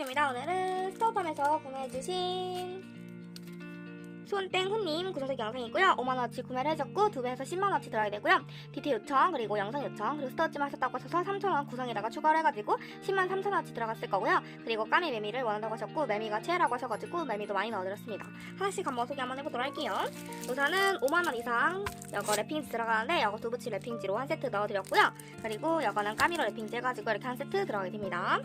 땡땡칠입니다. 오늘은 스토어팜에서 구매해주신 손땡 훈님 구성색 영상이고요. 5만원어치 구매를 해줬고 2배에서 10만원어치 들어가게 되고요. 디테일 요청 그리고 영상 요청 그리고 스토어찜 하셨다고 하셔서 3,000원 구성에다가 추가를 해가지고 10만 3천원어치 들어갔을 거고요. 그리고 까미 매미를 원한다고 하셨고 매미가 최애라고 하셔가지고 매미도 많이 넣어드렸습니다. 하나씩 한번 소개 한번 해보도록 할게요. 우선은 5만원 이상 이거 랩핑지 들어가는데 이거 두 부치 랩핑지로 한 세트 넣어드렸고요. 그리고 이거는 까미로 랩핑지 해가지고 이렇게 한 세트 들어가게 됩니다.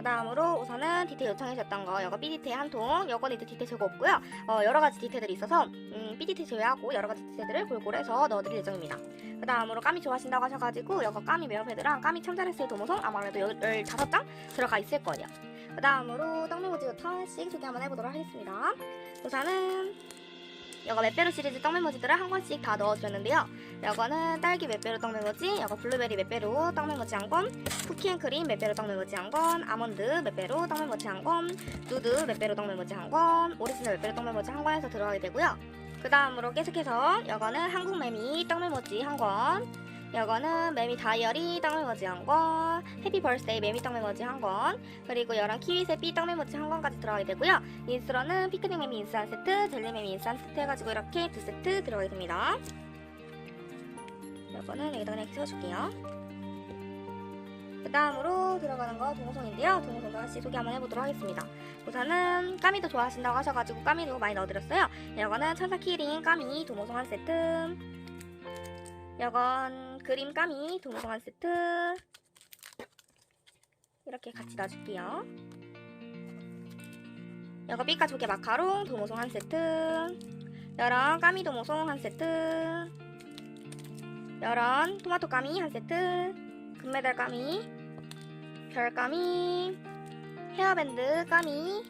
그 다음으로 우선은 디테일 요청해 주셨던 거 이거 삐디테일 한 통, 이거는 이제 디테일 제거 없고요. 어, 여러 가지 디테일들이 있어서 음, 삐디테일 제외하고 여러 가지 디테일들을 골고루 해서 넣어드릴 예정입니다. 그 다음으로 까미 좋아하신다고 하셔가지고 이거 까미 메어패드랑 까미 참자레스의 도모성 아무래도 15장 들어가 있을 거예요. 그 다음으로 떡메모지부터 하나씩 소개 한번 해보도록 하겠습니다. 우선은 이거 맵베로 시리즈 떡메모지들을 한 권씩 다 넣어주셨는데요. 이거는 딸기 맵베로 떡메모지, 이거 블루베리 맵베로 떡메모지 한 권, 쿠키앤크림 맵베로 떡메모지 한 권, 아몬드 맵베로 떡메모지 한 권, 누드 맵베로 떡메모지 한 권, 오리지널 맵베로 떡메모지 한 권에서 들어가게 되고요. 그 다음으로 계속해서 이거는 한국 매미 떡메모지 한 권, 이거는 매미 다이어리 떡메모지 한 권, 해피 벌스데이 매미 떡메모지 한 권, 그리고 여랑 키위세피 떡메모지 한 권까지 들어가게 되고요. 인스로는 피크닉 매미 인스 한 세트, 젤리 매미 인스 한 세트 해가지고 이렇게 두 세트 들어가게 됩니다. 이거는 여기다 그냥 세워줄게요. 그 다음으로 들어가는 거 동호송인데요. 동호송도 하나씩 소개 한번 해보도록 하겠습니다. 우선은 까미도 좋아하신다고 하셔가지고 까미도 많이 넣어드렸어요. 이거는 천사 키링 까미 도모송 한 세트. 이건 그림 까미 도모송 한 세트. 이렇게 같이 놔줄게요. 이거 삐까 조개 마카롱 도모송 한 세트. 여런 까미 도모송 한 세트. 여런 토마토 까미 한 세트. 금메달 까미, 별 까미, 헤어밴드 까미,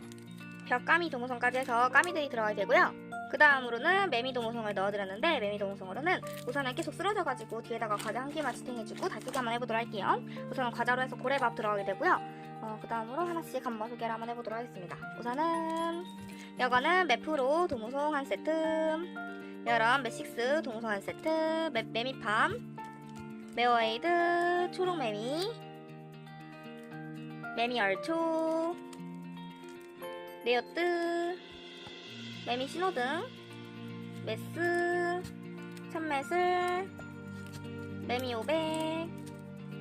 벽 까미 동호성까지 해서 까미들이 들어가게 되고요. 그 다음으로는 매미 동호성을 넣어드렸는데 매미 동호성으로는 우선은 계속 쓰러져가지고 뒤에다가 과자 한 개만 지탱해주고 다시 한번 해보도록 할게요. 우선은 과자로 해서 고래밥 들어가게 되고요. 어, 그 다음으로 하나씩 한번 소개를 한번 해보도록 하겠습니다. 우선은 이거는 매프로 동호성 한 세트, 여런 매식스 동호성 한 세트, 매, 매미팜, 메어에이드 초록매미 매미 얼초 네오뜨 매미 신호등. 메스. 참매슬. 매미 오백.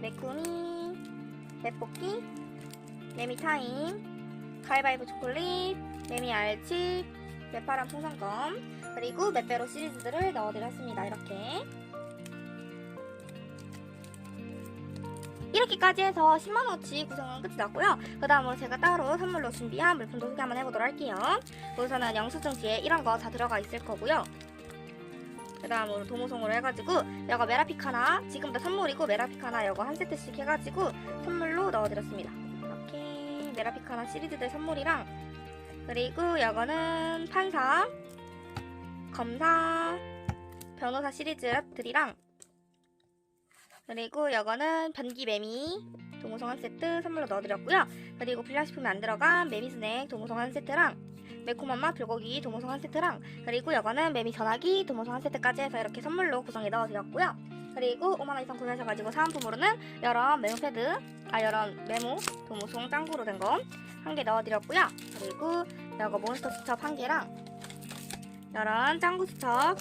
매꾸미. 매뽑기 매미 타임. 가위바위보 초콜릿. 매미 알칩 매파람 풍선껌. 그리고 맵베로 시리즈들을 넣어드렸습니다. 이렇게 이렇게까지 해서 10만원어치 구성은 끝이 났고요. 그 다음으로 제가 따로 선물로 준비한 물품도 소개 한번 해보도록 할게요. 우선은 영수증 뒤에 이런 거 다 들어가 있을 거고요. 그 다음으로 도모송으로 해가지고 이거 메라피카나 지금부터 선물이고 메라피카나 이거 한 세트씩 해가지고 선물로 넣어드렸습니다. 이렇게 메라피카나 시리즈들 선물이랑 그리고 이거는 판사, 검사, 변호사 시리즈들이랑 그리고 이거는 변기 매미 동호성 한 세트 선물로 넣어드렸고요. 그리고 불량식품이 안 들어간 매미 스낵 동호성 한 세트랑 매콤한 맛 불고기 동호성 한 세트랑 그리고 이거는 매미 전화기 동호성 한 세트까지 해서 이렇게 선물로 구성해 넣어드렸고요. 그리고 5만원 이상 구매하셔가지고 사은품으로는 여러 메모 패드, 아 여러 메모 동호송 짱구로 된 거 한 개 넣어드렸고요. 그리고 이거 몬스터 수첩 한 개랑 이런 짱구 수첩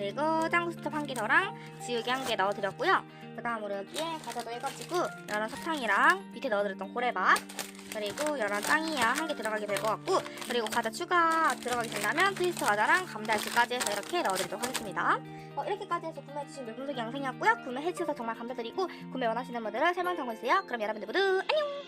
그리고 짱구 수첩 한개 더랑 지우개 한 개 넣어드렸고요. 그 다음으로 여기에 과자도 해가지고 여러 사탕이랑 밑에 넣어드렸던 고래밥 그리고 여러 짱이야 한 개 들어가게 될 것 같고 그리고 과자 추가 들어가게 된다면 트위스트 과자랑 감달치까지 해서 이렇게 넣어드리도록 하겠습니다. 어, 이렇게까지 해서 구매해주신 물품 소개 영상이었고요. 구매 해주셔서 정말 감사드리고 구매 원하시는 분들은 설명 참고해주세요. 그럼 여러분들 모두 안녕!